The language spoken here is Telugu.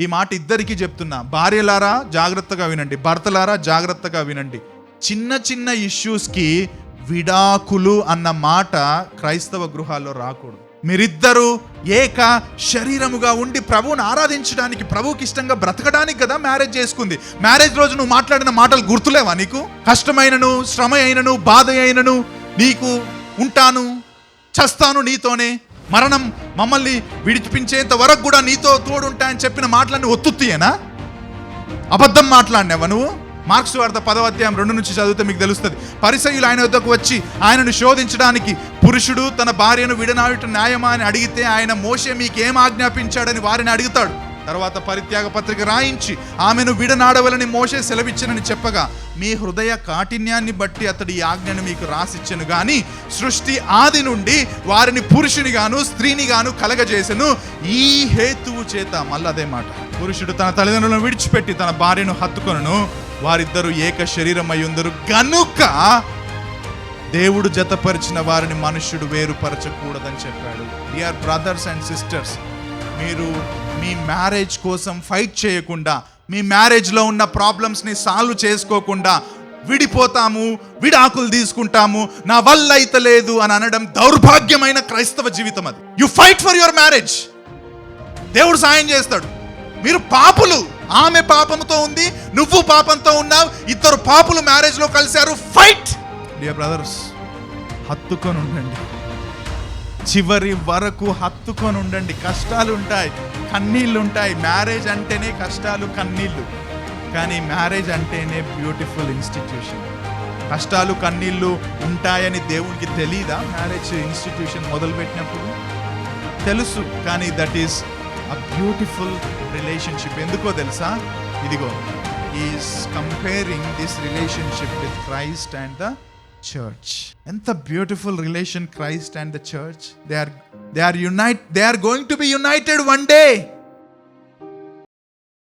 ఈ మాట ఇద్దరికీ చెప్తున్నా. భార్యలారా జాగ్రత్తగా వినండి. భర్తలారా జాగ్రత్తగా వినండి. చిన్న చిన్న ఇష్యూస్కి విడాకులు అన్న మాట క్రైస్తవ గృహాల్లో రాకూడదు. మీరిద్దరూ ఏక శరీరముగా ఉండి ప్రభువుని ఆరాధించడానికి ప్రభువుకి ఇష్టంగా బ్రతకడానికి కదా మ్యారేజ్ చేసుకుంది. మ్యారేజ్ రోజు నువ్వు మాట్లాడిన మాటలు గుర్తులేవా నీకు? కష్టమైనను శ్రమ అయినను బాధ అయినను నీకు ఉంటాను చస్తాను నీతోనే. మరణం మమ్మల్ని విడిపించేంత వరకు కూడా నీతో తోడుంటాయని చెప్పిన మాటలన్నీ ఒత్తుత్తియేనా అబద్ధం మాట్లాడినావా నువ్వు? మార్క్స్ వార్త పదవ అధ్యాయం రెండు నుంచి చదివితే మీకు తెలుస్తుంది. పరిసయులు ఆయన వద్దకు వచ్చి ఆయనను శోధించడానికి పురుషుడు తన భార్యను విడనాయుట న్యాయమా అని అడిగితే ఆయన మోసే మీకేం ఆజ్ఞాపించాడని వారిని అడుగుతాడు. తర్వాత పరిత్యాగ పత్రిక రాయించి ఆమెను విడనాడవలని మోసే సెలవిచ్చనని చెప్పగా మీ హృదయ కాఠిన్యాన్ని బట్టి అతడి ఈ ఆజ్ఞను మీకు రాసిచ్చను. గాని సృష్టి ఆది నుండి వారిని పురుషుని గాను స్త్రీని గాను కలగజేసెను. ఈ హేతువు చేత మళ్ళీ అదే మాట. పురుషుడు తన తల్లిదండ్రులను విడిచిపెట్టి తన భార్యను హత్తుకొను వారిద్దరూ ఏక శరీరం అయ్యుందరు గనుక దేవుడు జతపరిచిన వారిని మనుష్యుడు వేరుపరచకూడదని చెప్పాడు. డియర్ బ్రదర్స్ అండ్ సిస్టర్స్ మీరు మీ మ్యారేజ్ కోసం ఫైట్ చేయకుండా మీ మ్యారేజ్లో ఉన్న ప్రాబ్లమ్స్ని సాల్వ్ చేసుకోకుండా విడిపోతాము విడాకులు తీసుకుంటాము నా వల్ల అయితలేదు అని అనడం దౌర్భాగ్యమైన క్రైస్తవ జీవితం అది. You fight for your marriage దేవుడు సాయం చేస్తాడు. మీరు పాపులు. ఆమె పాపంతో ఉంది నువ్వు పాపంతో ఉన్నావు ఇద్దరు పాపులు మ్యారేజ్లో కలిశారు. ఫైట్ డియర్ బ్రదర్స్ హత్తుకొని ఉండండి. చివరి వరకు హత్తుకొని ఉండండి. కష్టాలు ఉంటాయి కన్నీళ్ళు ఉంటాయి మ్యారేజ్ అంటేనే కష్టాలు కన్నీళ్ళు. కానీ మ్యారేజ్ అంటేనే బ్యూటిఫుల్ ఇన్స్టిట్యూషన్. కష్టాలు కన్నీళ్ళు ఉంటాయని దేవునికి తెలీదా? మ్యారేజ్ ఇన్స్టిట్యూషన్ మొదలుపెట్టినప్పుడు? తెలుసు కానీ that is a beautiful relationship. ఎందుకో తెలుసా? ఇదిగో is comparing this relationship with Christ and the church. And the beautiful relation Christ and the church. They are they are unite they are going to be united one day.